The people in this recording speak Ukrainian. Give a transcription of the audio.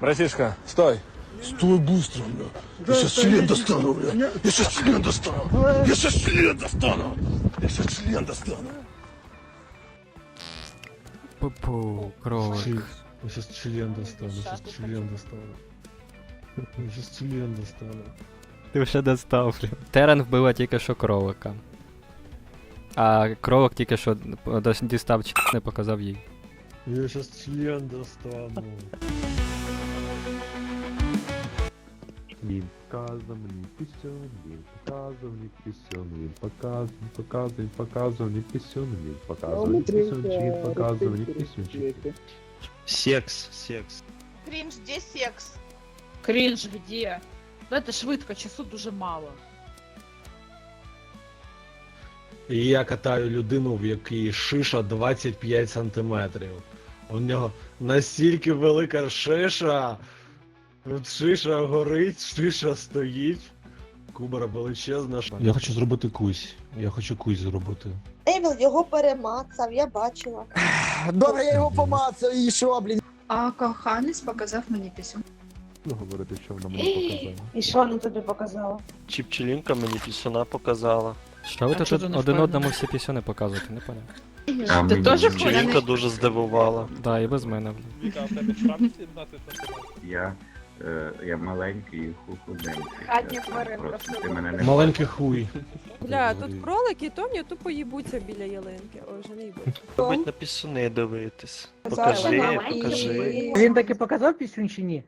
Братишка, стой. Стой быстро, бля. Я сейчас член достану, бля. Я сейчас член достану. Я сейчас член достану. Я сейчас член достану. Пу-пу, кролик. Я сейчас член достану. Я сейчас член достану. Я сейчас член достану. Ти вже достав, блін. Терен вбила тільки що кролика. А кролик тільки що дос- дістав чи не показав їй. Я сейчас член достану. Він показав мені пісюн, він показав мені пісюн, він показав, він показав, він показав мені пісюн, він показав мені пісюнчик, він показав мені пісюнчик. Секс, секс. Крінж, де секс? Крінж где? Дайте швидко, часу дуже мало. І я катаю людину, в якій шиша 25 сантиметрів. У нього настільки велика шиша. Тут шиша горить, шиша стоїть. Кубара величезна. Я хочу зробити кусь. Я хочу кусь зробити. Евіл його перемацав, я бачила. Добре, я його помацав і що, блін? А коханець показав мені пісю. Ну, говорити, що вона мені показала. І що вона тобі показала? Чи пчелінка мені пісюна показала. Що ви А тут чого ти не один впевнений? одному всі пісюни показуєте, не поняв. Ти теж впевнений? дуже здивувала. Да, і без мене. блін. Я, е, я маленький і худенький. Хатня тваринка, просто Ти мене не Маленький хуй. Бля, тут кролики, то мені тупо їбуться біля ялинки. Ой, вже не їбуть. Любить на пісюни дивитись. Покажи, покажи. Він таки показав пісню чи ні?